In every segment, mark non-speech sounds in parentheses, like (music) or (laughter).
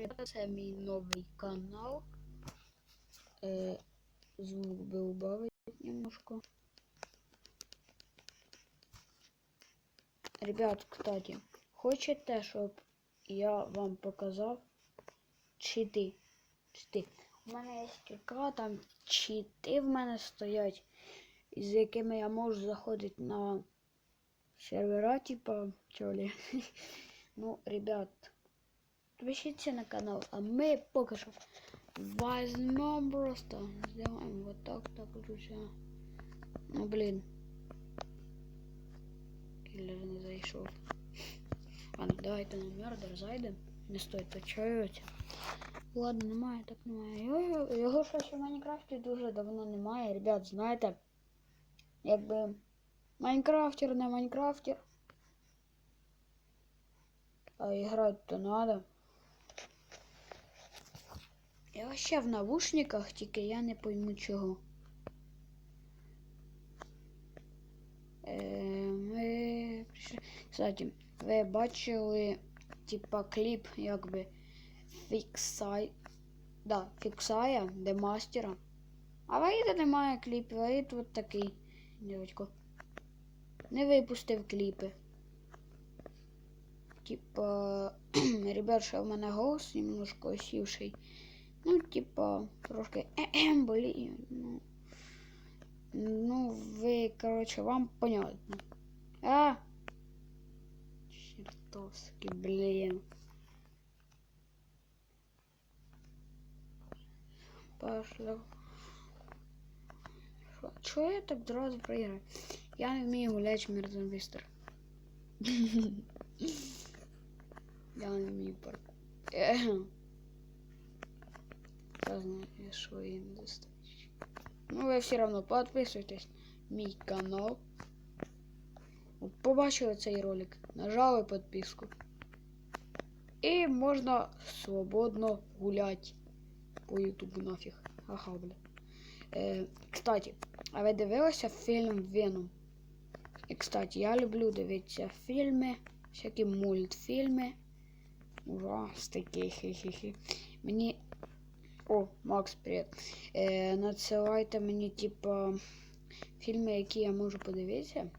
ребята, це мій новий канал. Е, звук би убавить немножко. Ребят, кстати, хочете, щоб я вам показав чити? Чити. У мене є кілька там чити в мене стоять, з якими я можу заходити на сервера, типа, чолі. (laughs) Ну, ребят, підпишіться на канал, а ми поки що возьмем просто, сделаем вот так, так, друзья. Ну, блин. Киллер не зайшов. Ладно, давайте на мердер зайдем. Не стоїть почаювати. Ладно, немає, так немає. Його, його щось у Майнкрафті дуже давно немає. Ребят, знаєте, якби Майнкрафтер не Майнкрафтер. А играть то надо. Я вообще в наушниках, тільки я не пойму чого. Е, ми прийшли. Кстати, ви бачили типа кліп якби фіксай. Да, фіксая, де мастера. А Ваїда немає кліпів, Ваїд от такий, дядько. Не випустив кліпи. Типа, (clears throat) ребят, ще в мене голос немножко осівший. Ну, типа, трошки (clears throat) болі. Ну, ну, ви, короче, вам понятно. А! Чертовски, блин. Пошло. Шо- Чого я так одразу проіграю? Я не вмію гуляти в Мірзенвістер. Я не вмію парку. (clears throat) Я знаю, її не достатньо. Ну, ви все равно підписуйтесь на мій канал. Побачили цей ролик, нажали підписку. І можна свободно гуляти по ютубу нафіг. Ага, бля. Е, кстати, а ви дивилися фільм Веном? І, кстати, я люблю дивитися фільми, всякі мультфільми. Ужастики, хі-хі-хі. Мені. О, Макс, привіт. Е, надсилайте мені, типа, фільми, які я можу подивитися.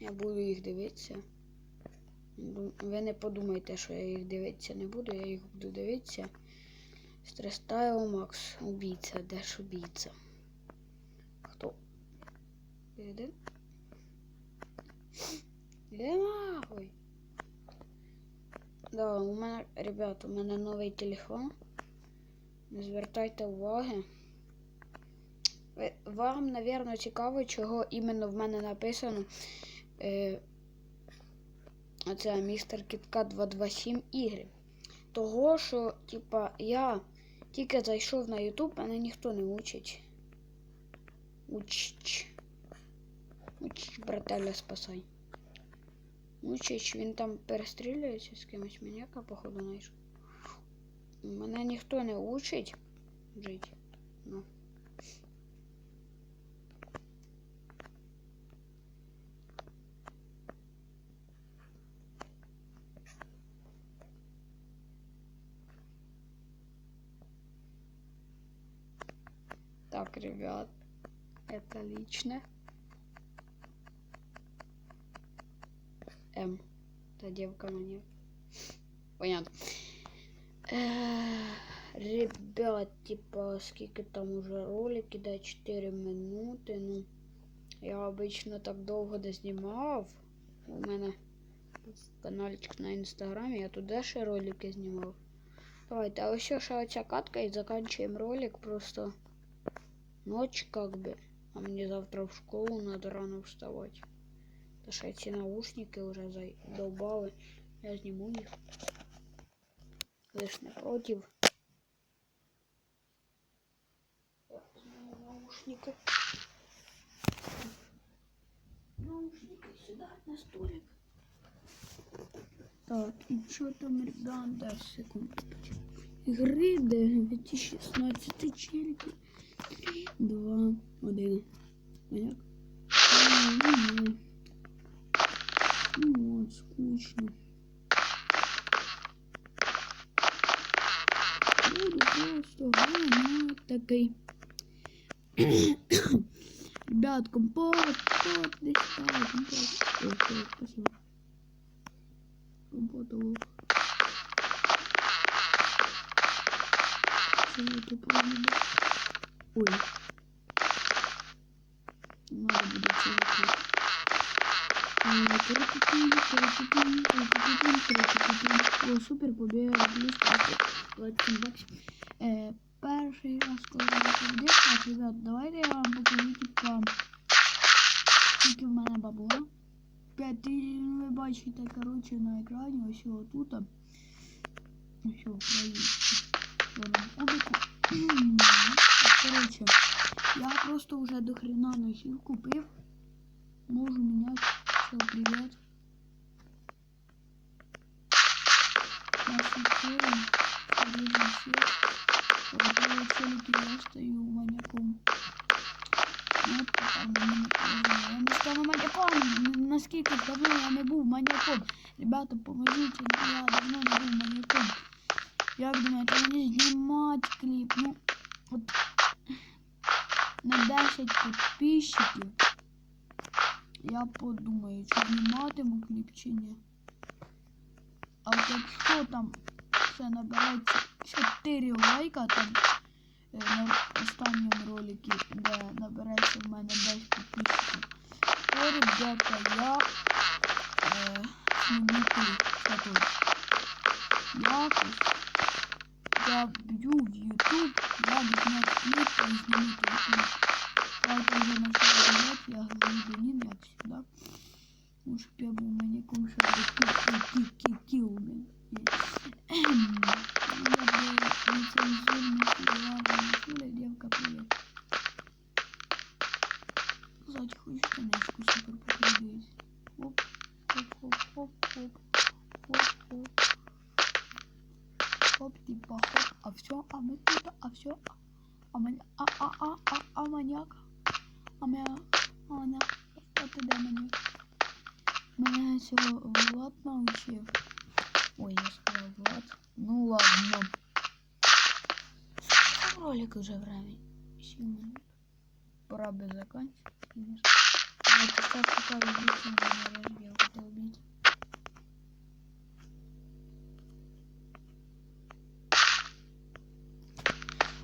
Я буду їх дивитися. Ви не подумайте, що я їх дивитися не буду, я їх буду дивитися. Стрестайл Макс. Убійця. Де ж убійця? Хто? Іде? Іде нахуй. Да, у мене, ребят, у мене новий телефон. Не звертайте уваги. Вам, напевно, цікаво, чого іменно в мене написано. Е, оце містер Кітка 227 ігри. Того, що, типа, я тільки зайшов на YouTube, мене ніхто не учить. Учич. Учич, брателя, спасай. Учич, він там перестрілюється з кимось маньяка, походу, знайшов. Мене ніхто не учить жити. Ну. Так, ребят, это лично. М. Та девка мне. Понятно. Э, Ребят, типа, скільки там уже ролики, да, 4 минути. Ну, я обично так довго не знімав. У мене каналчик на інстаграмі, я туди ще ролики знімав. Давайте, а ось ще оця катка і заканчуємо ролик просто. Ночь как бы. А мне завтра в школу надо рано вставать. Потому что эти наушники уже задолбали. Я сниму Я возьму наушники. Наушники сюда на столик. Так, и что там, да, секунду. Игры, да, 2016 челики. Два, один. Понятно? Ну, ну вот, скучно. Просто гранат такий. (coughs) Ребят, компот, компот, десь там, компот. О, все, спасибо. Компот, лох. Что это правда? Ой. Надо будет целый О, супер, побіг, близько, 27 баксів. Е, перший раз, коли я побіг, так, ребят, давайте я вам покажу, типа, скільки в мене бабла. 5 тисяч, ви бачите, коротше, на екрані, ось його тут. Ось його, кубику. Коротше, я просто уже до хрена носів купив. Можу менять. Все, привет. Наши цель. Порежем всех. Готовы целики, я стою маньяком. Ну, не положили. Я не стану маньяком. Наскільки давно я не був маньяком. Ребята, поможіть, я давно не був маньяком. Як думаєте, мені знімати кліп? Ну, от на 10 підписчиків. Я подумаю, чи зніматиму кліп чи ні. А от якщо там все набирається 4 лайка там е, на останньому ролику, де набереться в мене 10 підписчиків, то, ребята, я Ну, щоб я був маньяком, щоб ки-ки-ки-ки-ки-ки Я бы нецензурный сериал Мишуля, девка, привет. Кстати, хочешь конечку супер покрутить? Оп, оп, оп, оп, оп, оп, оп. Оп, типа, хоп, а все, а мы тут, а все, а маньяк, а, а, а, а, а маньяк, а меня, а маньяк, а ты да маньяк. Цього Влад научив. Ой, я сказал Влад. Ну ладно. Сколько ролик уже время? 7 минут. Пора бы заканчивать, пару убийцу на меня я хотел убить.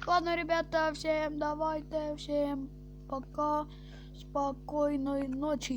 Ладно, ребята, всем давайте, всем пока, спокойной ночи.